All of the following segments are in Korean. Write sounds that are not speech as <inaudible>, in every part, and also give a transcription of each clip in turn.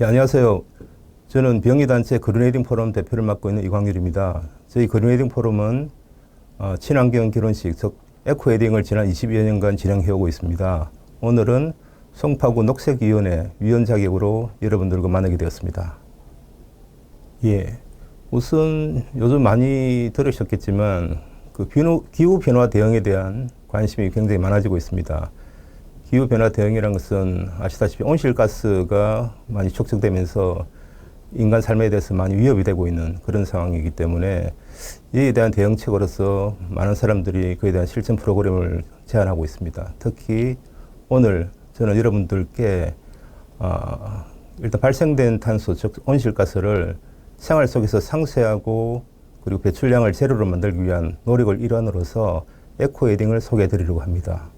예, 안녕하세요. 저는 병의단체 그린웨딩 포럼 대표를 맡고 있는 이광률입니다. 저희 그린웨딩 포럼은 어, 친환경 결혼식, 즉 에코웨딩을 지난 20여 년간 진행해오고 있습니다. 오늘은 송파구 녹색위원회 위원 자격으로 여러분들과 만나게 되었습니다. 예, 우선 요즘 많이 들으셨겠지만 그 기후 변화 대응에 대한 관심이 굉장히 많아지고 있습니다. 기후 변화 대응이라는 것은 아시다시피 온실가스가 많이 축적되면서 인간 삶에 대해서 많이 위협이 되고 있는 그런 상황이기 때문에 이에 대한 대응책으로서 많은 사람들이 그에 대한 실천 프로그램을 제안하고 있습니다. 특히 오늘 저는 여러분들께 아, 일단 발생된 탄소, 즉 온실가스를 생활 속에서 상쇄하고 그리고 배출량을 제로로 만들기 위한 노력을 일환으로서 에코웨딩을 소개해 드리려고 합니다.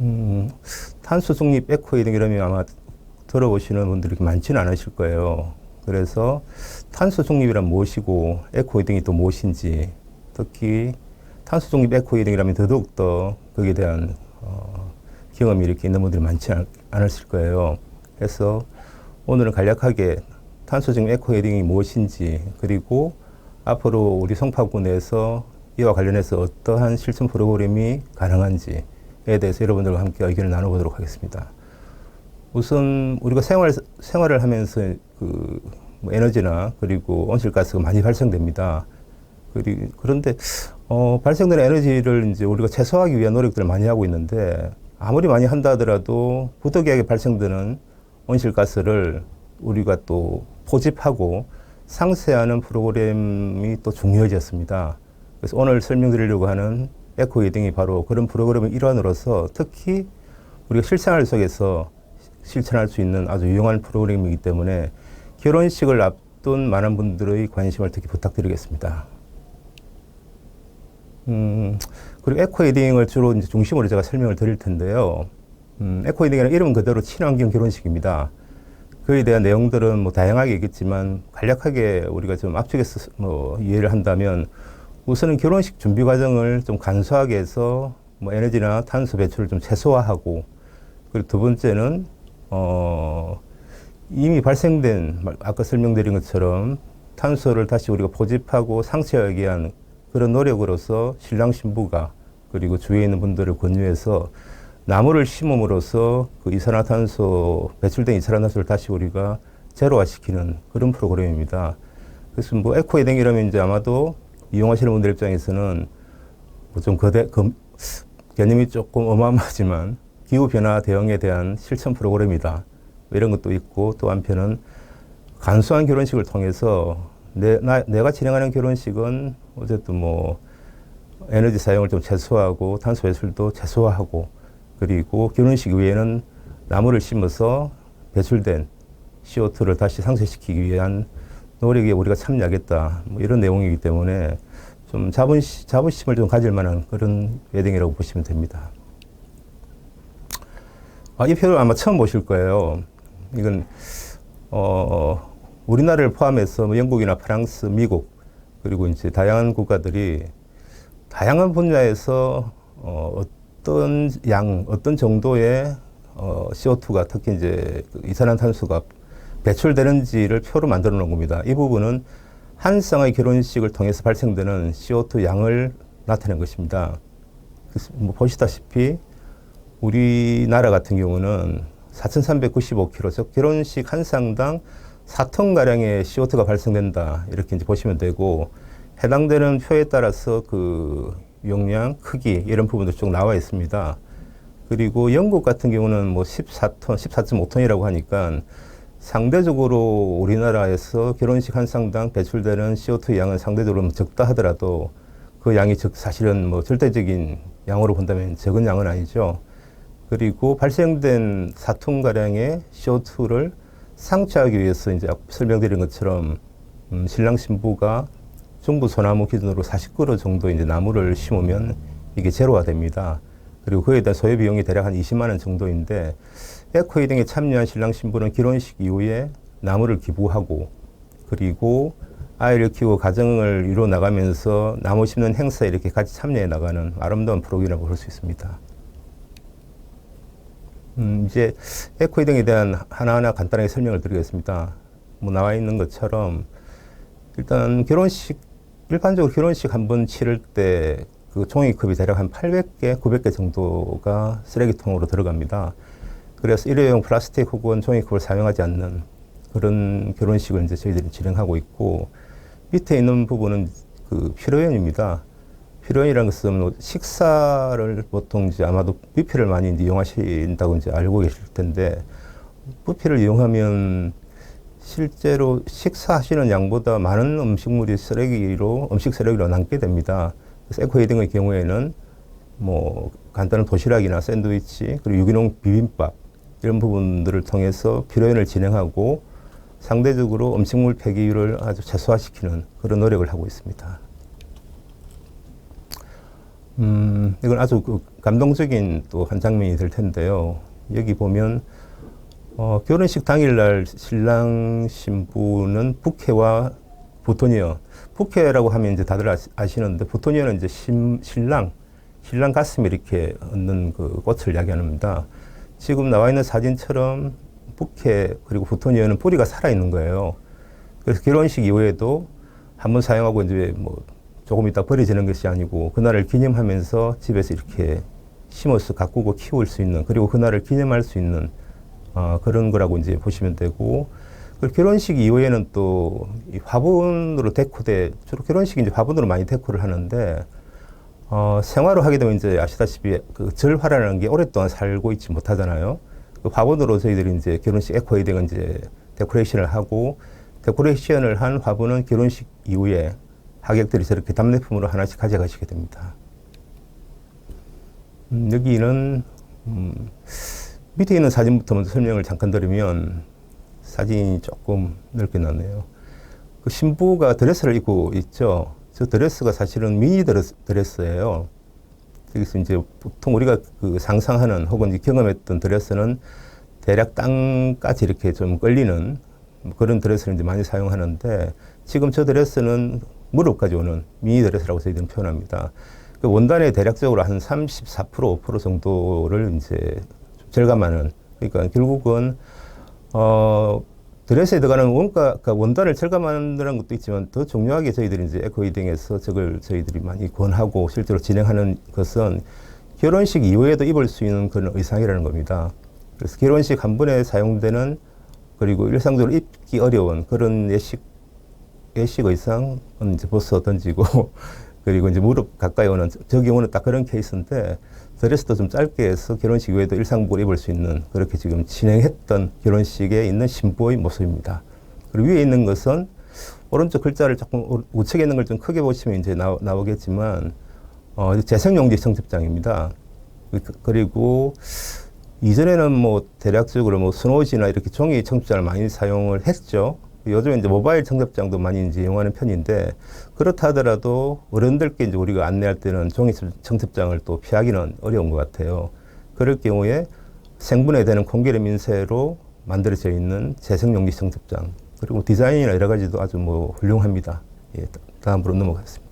음, 탄소 중립 에코웨딩 이러면 아마 들어보시는 분들이 많지는 않으실 거예요. 그래서 탄소 중립이란 무엇이고 에코웨딩이 또 무엇인지 특히 탄소 중립 에코웨딩이라면 더더욱 더 거기에 대한 어, 경험이 이렇게 있는 분들이 많지 않- 않으실 거예요. 그래서 오늘은 간략하게 탄소 중립 에코웨딩이 무엇인지 그리고 앞으로 우리 송파구 내에서 이와 관련해서 어떠한 실천 프로그램이 가능한지에 대해서 여러분들과 함께 의견을 나눠보도록 하겠습니다. 우선 우리가 생활 생활을 하면서 그뭐 에너지나 그리고 온실가스가 많이 발생됩니다. 그리 그런데 어, 발생되는 에너지를 이제 우리가 최소화하기 위한 노력들을 많이 하고 있는데 아무리 많이 한다 하더라도 부득이하게 발생되는 온실가스를 우리가 또 포집하고 상쇄하는 프로그램이 또 중요해졌습니다. 그래서 오늘 설명드리려고 하는 에코웨딩이 바로 그런 프로그램의 일환으로서 특히 우리가 실생활 속에서 실천할 수 있는 아주 유용한 프로그램이기 때문에 결혼식을 앞둔 많은 분들의 관심을 특히 부탁드리겠습니다. 음, 그리고 에코 웨딩을 주로 이제 중심으로 제가 설명을 드릴 텐데요. 음, 에코 웨딩이라는 이름 그대로 친환경 결혼식입니다. 그에 대한 내용들은 뭐 다양하게 있겠지만 간략하게 우리가 좀 앞쪽에서 뭐 이해를 한다면 우선은 결혼식 준비 과정을 좀 간소하게 해서 뭐 에너지나 탄소 배출을 좀 최소화하고 그리고 두 번째는 어 이미 발생된 말- 아까 설명드린 것처럼 탄소를 다시 우리가 포집하고 상쇄하기 위한 그런 노력으로서 신랑 신부가 그리고 주위에 있는 분들을 권유해서 나무를 심음으로써 그 이산화탄소 배출된 이산화탄소를 다시 우리가 제로화시키는 그런 프로그램입니다. 그래서 뭐 에코웨딩이라면 이제 아마도 이용하시는 분들 입장에서는 뭐좀 거대 검, 개념이 조금 어마어마하지만 기후 변화 대응에 대한 실천 프로그램이다. 뭐 이런 것도 있고 또 한편은 간소한 결혼식을 통해서 내, 나, 내가 진행하는 결혼식은 어쨌든 뭐 에너지 사용을 좀 최소화하고 탄소 배출도 최소화하고 그리고 결혼식 외에는 나무를 심어서 배출된 CO2를 다시 상쇄시키기 위한 노력에 우리가 참여하겠다. 뭐 이런 내용이기 때문에 좀 자부심, 자부심을 좀 가질 만한 그런 웨딩이라고 보시면 됩니다. 아, 이 표를 아마 처음 보실 거예요. 이건, 어, 우리나라를 포함해서 뭐 영국이나 프랑스, 미국, 그리고 이제 다양한 국가들이 다양한 분야에서 어, 어떤 양, 어떤 정도의 어, CO2가 특히 이제 그 이산화탄소가 배출되는지를 표로 만들어 놓은 겁니다. 이 부분은 한 쌍의 결혼식을 통해서 발생되는 CO2 양을 나타낸 것입니다. 뭐 보시다시피 우리나라 같은 경우는 4,395kg, 즉 결혼식 한 쌍당 4톤 가량의 CO2가 발생된다 이렇게 이제 보시면 되고 해당되는 표에 따라서 그 용량, 크기 이런 부분도 쭉 나와 있습니다. 그리고 영국 같은 경우는 뭐 14톤, 14.5톤이라고 하니까 상대적으로 우리나라에서 결혼식 한 쌍당 배출되는 CO2 양은 상대적으로 적다 하더라도 그 양이 적, 사실은 뭐 절대적인 양으로 본다면 적은 양은 아니죠. 그리고 발생된 4톤 가량의 CO2를 상쇄하기 위해서 이제 설명드린 것처럼 음, 신랑 신부가 중부 소나무 기준으로 40그루 정도 이제 나무를 심으면 이게 제로가 됩니다. 그리고 그에 대한 소요 비용이 대략 한 20만 원 정도인데 에코웨딩에 참여한 신랑 신부는 결혼식 이후에 나무를 기부하고 그리고 아이를 키우고 가정을 이루어 나가면서 나무 심는 행사에 이렇게 같이 참여해 나가는 아름다운 프로그램이라고 볼 수 있습니다. 음, 이제 에코이 등에 대한 하나하나 간단하게 설명을 드리겠습니다. 뭐 나와 있는 것처럼 일단 결혼식 일반적으로 결혼식 한 번 치를 때 그 종이컵이 대략 한 800개, 900개 정도가 쓰레기통으로 들어갑니다. 그래서 일회용 플라스틱 혹은 종이컵을 사용하지 않는 그런 결혼식을 이제 저희들이 진행하고 있고 밑에 있는 부분은 그 피로연입니다. 피로연이라는 것은 뭐 식사를 보통 이제 아마도 뷔페를 많이 이용하신다고 이제 알고 계실 텐데 뷔페를 이용하면 실제로 식사하시는 양보다 많은 음식물이 쓰레기로 음식 쓰레기로 남게 됩니다. 그래서 에코헤딩의 경우에는 뭐 간단한 도시락이나 샌드위치 그리고 유기농 비빔밥 이런 부분들을 통해서 피로연을 진행하고 상대적으로 음식물 폐기율을 아주 최소화시키는 그런 노력을 하고 있습니다. 음, 이건 아주 그 감동적인 또 한 장면이 될 텐데요. 여기 보면 어, 결혼식 당일날 신랑 신부는 부케와 부토니어. 부케라고 하면 이제 다들 아시, 아시는데 부토니어는 이제 신, 신랑, 신랑 가슴에 이렇게 얹는 그 꽃을 이야기합니다. 지금 나와 있는 사진처럼 부케 그리고 부토니어는 뿌리가 살아 있는 거예요. 그래서 결혼식 이후에도 한 번 사용하고 이제 뭐 조금 있다 버려지는 것이 아니고 그날을 기념하면서 집에서 이렇게 심어서 가꾸고 키울 수 있는 그리고 그날을 기념할 수 있는 어, 그런 거라고 이제 보시면 되고 그리고 결혼식 이후에는 또이 화분으로 데코돼 주로 결혼식 이제 화분으로 많이 데코를 하는데 어, 생화로 하게 되면 이제 아시다시피 그 절화라는 게 오랫동안 살고 있지 못하잖아요. 그 화분으로 저희들이 이제 결혼식 에코웨딩은 이제 데코레이션을 하고 데코레이션을 한 화분은 결혼식 이후에 하객들이 저렇게 답례품으로 하나씩 가져가시게 됩니다. 음, 여기는 음, 밑에 있는 사진부터 먼저 설명을 잠깐 드리면 사진이 조금 넓게 나네요. 그 신부가 드레스를 입고 있죠. 저 드레스가 사실은 미니 드레스, 드레스예요. 여기서 이제 보통 우리가 그 상상하는 혹은 경험했던 드레스는 대략 땅까지 이렇게 좀 끌리는 그런 드레스를 이제 많이 사용하는데 지금 저 드레스는 무릎까지 오는 미니 드레스라고 저희들은 표현합니다. 그 원단의 대략적으로 한 34% 5% 정도를 이제 절감하는 그러니까 결국은 어 드레스에 들어가는 원가 그러니까 원단을 절감한다는 것도 있지만 더 중요하게 저희들이 이제 에코이딩에서 저걸 저희들이 많이 권하고 실제로 진행하는 것은 결혼식 이후에도 입을 수 있는 그런 의상이라는 겁니다. 그래서 결혼식 한 번에 사용되는 그리고 일상적으로 입기 어려운 그런 예식 예식 의상은 이제 벗어 던지고 <laughs> 그리고 이제 무릎 가까이 오는 저 경우는 딱 그런 케이스인데 드레스도 좀 짧게 해서 결혼식 이후에도 일상복을 입을 수 있는 그렇게 지금 진행했던 결혼식에 있는 신부의 모습입니다. 그리고 위에 있는 것은 오른쪽 글자를 조금 우측에 있는 걸 좀 크게 보시면 이제 나오, 나오겠지만 어, 재생용지 청첩장입니다. 그, 그리고 이전에는 뭐 대략적으로 뭐 스노우지나 이렇게 종이 청첩장을 많이 사용을 했죠. 요즘에 이제 모바일 청첩장도 많이 이제 이용하는 편인데 그렇다 하더라도 어른들께 이제 우리가 안내할 때는 종이 청첩장을 또 피하기는 어려운 것 같아요. 그럴 경우에 생분해 되는 공기의 민세로 만들어져 있는 재생용기 청첩장 그리고 디자인이나 여러 가지도 아주 뭐 훌륭합니다. 예, 다음으로 넘어가겠습니다.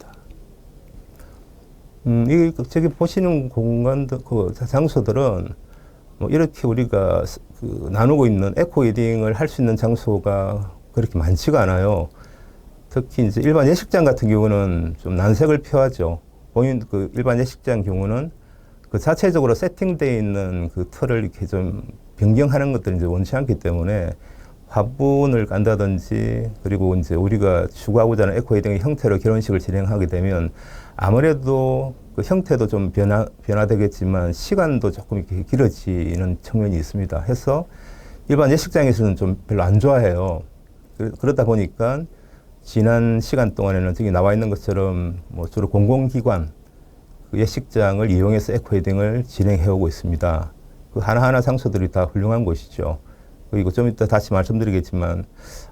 음, 이 저기 보시는 공간들, 그 장소들은 뭐 이렇게 우리가 그 나누고 있는 에코 리딩을 할 수 있는 장소가 그렇게 많지가 않아요. 특히 이제 일반 예식장 같은 경우는 좀 난색을 표하죠. 본인 그 일반 예식장 경우는 그 자체적으로 세팅되어 있는 그 틀을 이렇게 좀 변경하는 것들을 이제 원치 않기 때문에 화분을 깐다든지 그리고 이제 우리가 추구하고자 하는 에코웨딩의 형태로 결혼식을 진행하게 되면 아무래도 그 형태도 좀 변화, 변화되겠지만 시간도 조금 이렇게 길어지는 측면이 있습니다. 해서 일반 예식장에서는 좀 별로 안 좋아해요. 그러다 보니까 지난 시간 동안에는 저기 나와 있는 것처럼 뭐 주로 공공기관 그 예식장을 이용해서 에코헤딩을 진행해 오고 있습니다. 그 하나하나 장소들이 다 훌륭한 곳이죠. 그리고 좀 이따 다시 말씀드리겠지만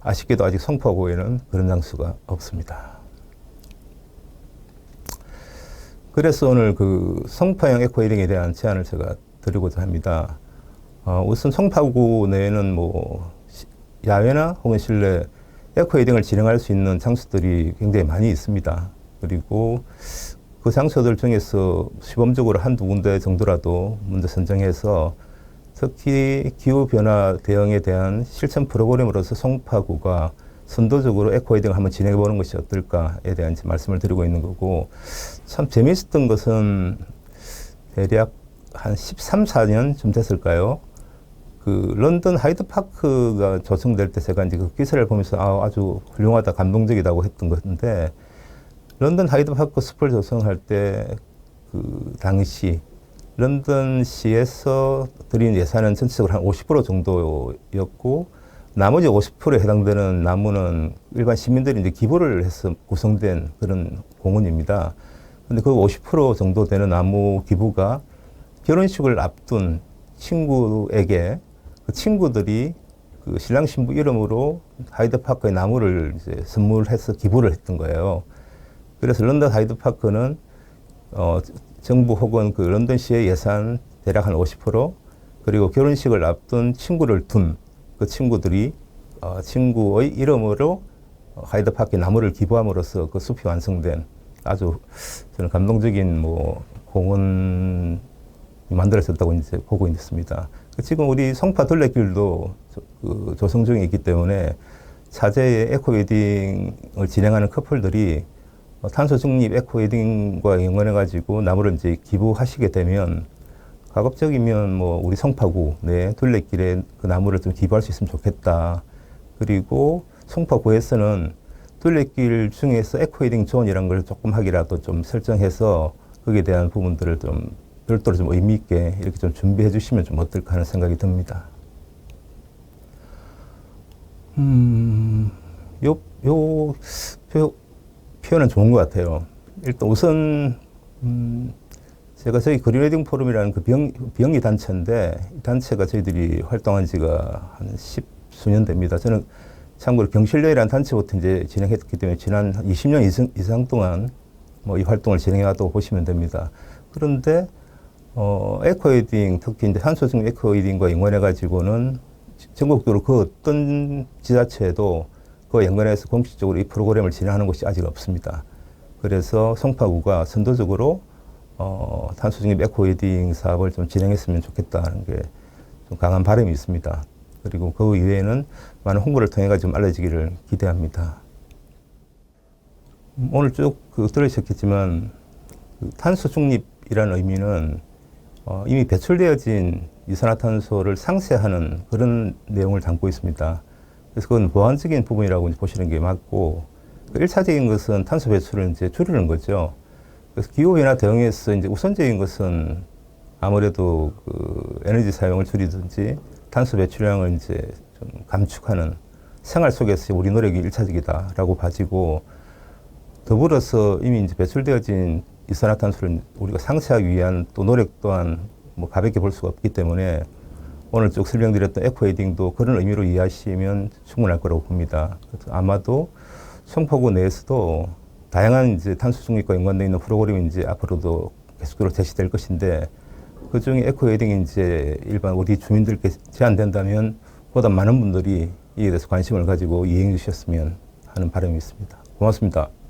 아쉽게도 아직 성포구에는 그런 장소가 없습니다. 그래서 오늘 그 성파형 에코헤딩에 대한 제안을 제가 드리고자 합니다. 어, 우선 성파구 내에는 뭐 야외나 혹은 실내 에코웨딩을 진행할 수 있는 장소들이 굉장히 많이 있습니다. 그리고 그 장소들 중에서 시범적으로 한두 군데 정도라도 먼저 선정해서 특히 기후 변화 대응에 대한 실천 프로그램으로서 송파구가 선도적으로 에코웨딩을 한번 진행해 보는 것이 어떨까에 대한 말씀을 드리고 있는 거고 참 재미있었던 것은 대략 한 13, 14년쯤 됐을까요? 그 런던 하이드 파크가 조성될 때 제가 이제 그 기사를 보면서 아, 아주 훌륭하다 감동적이다고 했던 건데 런던 하이드 파크 숲을 조성할 때 그 당시 런던시에서 드린 예산은 전체적으로 한 50% 정도였고 나머지 50%에 해당되는 나무는 일반 시민들이 이제 기부를 해서 구성된 그런 공원입니다. 근데 그 50% 정도 되는 나무 기부가 결혼식을 앞둔 친구에게 그 친구들이 그 신랑 신부 이름으로 하이드파크의 나무를 이제 선물해서 기부를 했던 거예요. 그래서 런던 하이드파크는 어, 정부 혹은 그 런던시의 예산 대략 한 50% 그리고 결혼식을 앞둔 친구를 둔 그 친구들이 어, 친구의 이름으로 하이드파크 나무를 기부함으로써 그 숲이 완성된 아주 저는 감동적인 뭐 공원이 만들어졌다고 이제 보고 있습니다. 지금 우리 성파 둘레길도 조, 그 조성 중에 있기 때문에 차제의 에코 웨딩을 진행하는 커플들이 어, 탄소 중립 에코 웨딩과 연관해 가지고 나무를 이제 기부하시게 되면 가급적이면 뭐 우리 성파구 내 둘레길에 그 나무를 좀 기부할 수 있으면 좋겠다. 그리고 송파구에서는 둘레길 중에서 에코 웨딩 존이라는 걸 조금 하기라도 좀 설정해서 거기에 대한 부분들을 좀 별도로 좀 의미 있게 이렇게 좀 준비해 주시면 좀 어떨까 하는 생각이 듭니다. 음, 요, 요 표, 표현은 좋은 것 같아요. 일단 우선, 음, 제가 저희 그린 웨딩 포럼이라는 그 병, 병의 단체인데, 이 단체가 저희들이 활동한 지가 한 십수년 됩니다. 저는 참고로 경실련이라는 단체부터 이제 진행했기 때문에 지난 20년 이상, 이상 동안 뭐 이 활동을 진행해왔다고 보시면 됩니다. 그런데, 어, 에코웨딩, 특히 이제 탄소중 에코웨딩과 연관해가지고는 전국적으로 그 어떤 지자체도 그와 연관해서 공식적으로 이 프로그램을 진행하는 곳이 아직 없습니다. 그래서 송파구가 선도적으로 어, 탄소 중립 에코 웨딩 사업을 좀 진행했으면 좋겠다는 게 좀 강한 바람이 있습니다. 그리고 그 이외에는 많은 홍보를 통해 가지고 좀 알려지기를 기대합니다. 음, 오늘 쭉 그 들으셨겠지만 그 탄소 중립이라는 의미는 어, 이미 배출되어진 이산화탄소를 상쇄하는 그런 내용을 담고 있습니다. 그래서 그건 보완적인 부분이라고 보시는 게 맞고, 그 1차적인 것은 탄소 배출을 이제 줄이는 거죠. 그래서 기후변화 대응에서 이제 우선적인 것은 아무래도 그 에너지 사용을 줄이든지 탄소 배출량을 이제 좀 감축하는 생활 속에서 우리 노력이 일차적이다라고 봐지고 더불어서 이미 이제 배출되어진 이산화탄소를 우리가 상쇄하기 위한 또 노력 또한 뭐 가볍게 볼 수가 없기 때문에 오늘 쭉 설명드렸던 에코웨딩도 그런 의미로 이해하시면 충분할 거라고 봅니다. 아마도 송파구 내에서도 다양한 이제 탄소 중립과 연관되어 있는 프로그램이 이제 앞으로도 계속적으로 제시될 것인데 그 중에 에코웨딩이 이제 일반 우리 주민들께 제한된다면 보다 많은 분들이 이에 대해서 관심을 가지고 이행해 주셨으면 하는 바람이 있습니다. 고맙습니다.